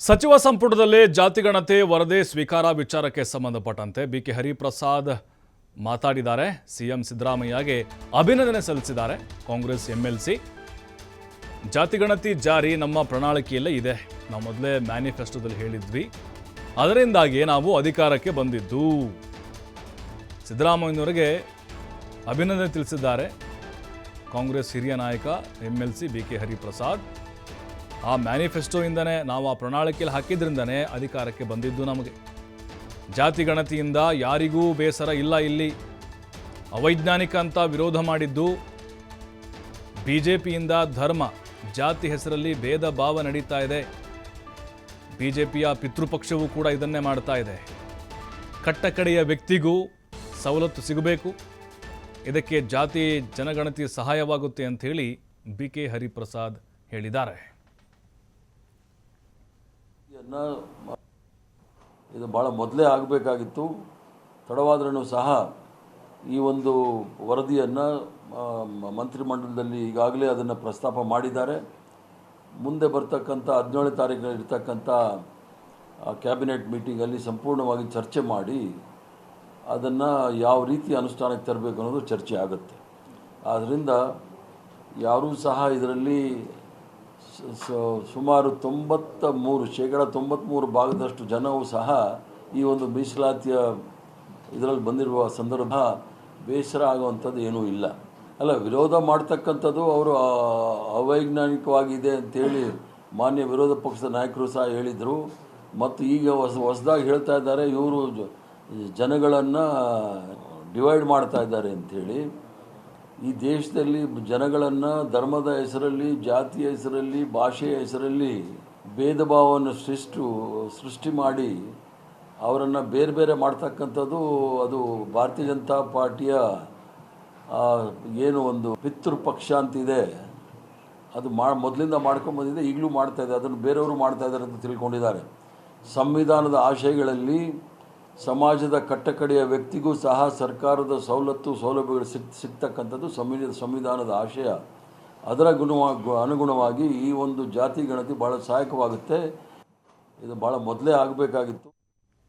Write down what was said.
ಸಚಿವ ಸಂಪುಟದಲ್ಲಿ ಜಾತಿಗಣತಿ ವರದಿ ಸ್ವೀಕಾರ ವಿಚಾರಕ್ಕೆ ಸಂಬಂಧಪಟ್ಟಂತೆ ಬಿ ಕೆ ಹರಿಪ್ರಸಾದ್ ಮಾತಾಡಿದ್ದಾರೆ. ಸಿಎಂ ಸಿದ್ದರಾಮಯ್ಯಗೆ ಅಭಿನಂದನೆ ಸಲ್ಲಿಸಿದ್ದಾರೆ. ಕಾಂಗ್ರೆಸ್ ಎಂಎಲ್ಸಿ ಜಾತಿಗಣತಿ ಜಾರಿ ನಮ್ಮ ಪ್ರಣಾಳಿಕೆಯಲ್ಲೇ ಇದೆ. ನಾವು ಮೊದಲೇ ಮ್ಯಾನಿಫೆಸ್ಟೋದಲ್ಲಿ ಹೇಳಿದ್ವಿ. ಅದರಿಂದಾಗಿ ನಾವು ಅಧಿಕಾರಕ್ಕೆ ಬಂದಿದ್ದು. ಸಿದ್ದರಾಮಯ್ಯನವರಿಗೆ ಅಭಿನಂದನೆ ತಿಳಿಸಿದ್ದಾರೆ. ಕಾಂಗ್ರೆಸ್ ಹಿರಿಯ ನಾಯಕ M L C B K Hariprasad. ಆ ಮ್ಯಾನಿಫೆಸ್ಟೋಯಿಂದನೇ ನಾವು ಆ ಪ್ರಣಾಳಿಕೆಯಲ್ಲಿ ಹಾಕಿದ್ರಿಂದನೇ ಅಧಿಕಾರಕ್ಕೆ ಬಂದಿದ್ದು ನಮಗೆ. ಜಾತಿ ಗಣತಿಯಿಂದ ಯಾರಿಗೂ ಬೇಸರ ಇಲ್ಲ ಇಲ್ಲಿ. ಅವೈಜ್ಞಾನಿಕ ಅಂತ ವಿರೋಧ ಮಾಡಿದ್ದು ಬಿ ಜೆ ಪಿಯಿಂದ ಧರ್ಮ, ಜಾತಿ ಹೆಸರಲ್ಲಿ ಭೇದ ಭಾವ ನಡೀತಾ ಇದೆ. ಬಿ ಜೆ ಪಿಯ ಪಿತೃಪಕ್ಷವೂ ಕೂಡ ಇದನ್ನೇ ಮಾಡ್ತಾ ಇದೆ. ಕಟ್ಟಕಡೆಯ ವ್ಯಕ್ತಿಗೂ ಸವಲತ್ತು ಸಿಗಬೇಕು. ಇದಕ್ಕೆ ಜಾತಿ ಜನಗಣತಿ ಸಹಾಯವಾಗುತ್ತೆ ಅಂಥೇಳಿ ಬಿ ಕೆ ಹರಿಪ್ರಸಾದ್ ಹೇಳಿದ್ದಾರೆ. ಮ- ಇದು ಭಾಳ ಮೊದಲೇ ಆಗಬೇಕಾಗಿತ್ತು. ತಡವಾದ್ರೂ ಸಹ ಈ ಒಂದು ವರದಿಯನ್ನು ಮಂತ್ರಿಮಂಡಲದಲ್ಲಿ ಈಗಾಗಲೇ ಅದನ್ನು ಪ್ರಸ್ತಾಪ ಮಾಡಿದ್ದಾರೆ. ಮುಂದೆ ಬರ್ತಕ್ಕಂಥ ಹದಿನೇಳು ತಾರೀಕು ಇರ್ತಕ್ಕಂಥ ಕ್ಯಾಬಿನೆಟ್ ಮೀಟಿಂಗಲ್ಲಿ ಸಂಪೂರ್ಣವಾಗಿ ಚರ್ಚೆ ಮಾಡಿ ಅದನ್ನು ಯಾವ ರೀತಿ ಅನುಷ್ಠಾನಕ್ಕೆ ತರಬೇಕು ಅನ್ನೋದು ಚರ್ಚೆ ಆಗುತ್ತೆ. ಆದ್ದರಿಂದ ಯಾರೂ ಸಹ ಇದರಲ್ಲಿ ಸುಮಾರು ತೊಂಬತ್ತ ಮೂರು ಶೇಕಡ ತೊಂಬತ್ತ್ಮೂರು ಭಾಗದಷ್ಟು ಜನವು ಸಹ ಈ ಒಂದು ಮೀಸಲಾತಿಯ ಇದರಲ್ಲಿ ಬಂದಿರುವ ಸಂದರ್ಭ ಬೇಸರ ಆಗುವಂಥದ್ದು ಏನೂ ಇಲ್ಲ. ಅಲ್ಲ, ವಿರೋಧ ಮಾಡ್ತಕ್ಕಂಥದ್ದು ಅವರು ಅವೈಜ್ಞಾನಿಕವಾಗಿದೆ ಅಂತೇಳಿ ಮಾನ್ಯ ವಿರೋಧ ಪಕ್ಷದ ನಾಯಕರು ಸಹ ಹೇಳಿದರು. ಮತ್ತು ಈಗ ಹೊಸ, ಹೊಸದಾಗಿ ಹೇಳ್ತಾ ಇದ್ದಾರೆ, ಇವರು ಜನಗಳನ್ನು ಡಿವೈಡ್ ಮಾಡ್ತಾ ಇದ್ದಾರೆ ಅಂಥೇಳಿ ಈ ದೇಶದಲ್ಲಿ ಜನಗಳನ್ನು ಧರ್ಮದ ಹೆಸರಲ್ಲಿ, ಜಾತಿಯ ಹೆಸರಲ್ಲಿ, ಭಾಷೆಯ ಹೆಸರಲ್ಲಿ ಭೇದ ಭಾವವನ್ನು ಸೃಷ್ಟು, ಸೃಷ್ಟಿ ಮಾಡಿ ಅವರನ್ನು ಬೇರೆ ಬೇರೆ ಮಾಡ್ತಕ್ಕಂಥದ್ದು ಅದು ಭಾರತೀಯ ಜನತಾ ಪಾರ್ಟಿಯ ಏನು ಒಂದು ಪಿತೃಪಕ್ಷ ಅಂತಿದೆ. ಅದು ಮಾ, ಮೊದಲಿಂದ ಮಾಡ್ಕೊಂಬಂದಿದೆ ಈಗಲೂ ಮಾಡ್ತಾ ಇದೆ, ಅದನ್ನು ಬೇರೆಯವರು ಮಾಡ್ತಾ ಇದ್ದಾರೆ ಅಂತ ತಿಳ್ಕೊಂಡಿದ್ದಾರೆ. ಸಂವಿಧಾನದ ಆಶಯಗಳಲ್ಲಿ ಸಮಾಜದ ಕಟ್ಟಕಡೆಯ ವ್ಯಕ್ತಿಗೂ ಸಹ ಸರ್ಕಾರದ ಸವಲತ್ತು, ಸೌಲಭ್ಯಗಳು ಸಿಕ್ ಸಿಗ್ತಕ್ಕಂಥದ್ದು ಸಂವಿಧಾನ ಸಂವಿಧಾನದ ಆಶಯ. ಅದರ ಗುಣವಾಗಿ ಅನುಗುಣವಾಗಿ ಈ ಒಂದು ಜಾತಿ ಗಣತಿ ಭಾಳ ಸಹಾಯಕವಾಗುತ್ತೆ. ಇದು ಭಾಳ ಮೊದಲೇ ಆಗಬೇಕಾಗಿತ್ತು.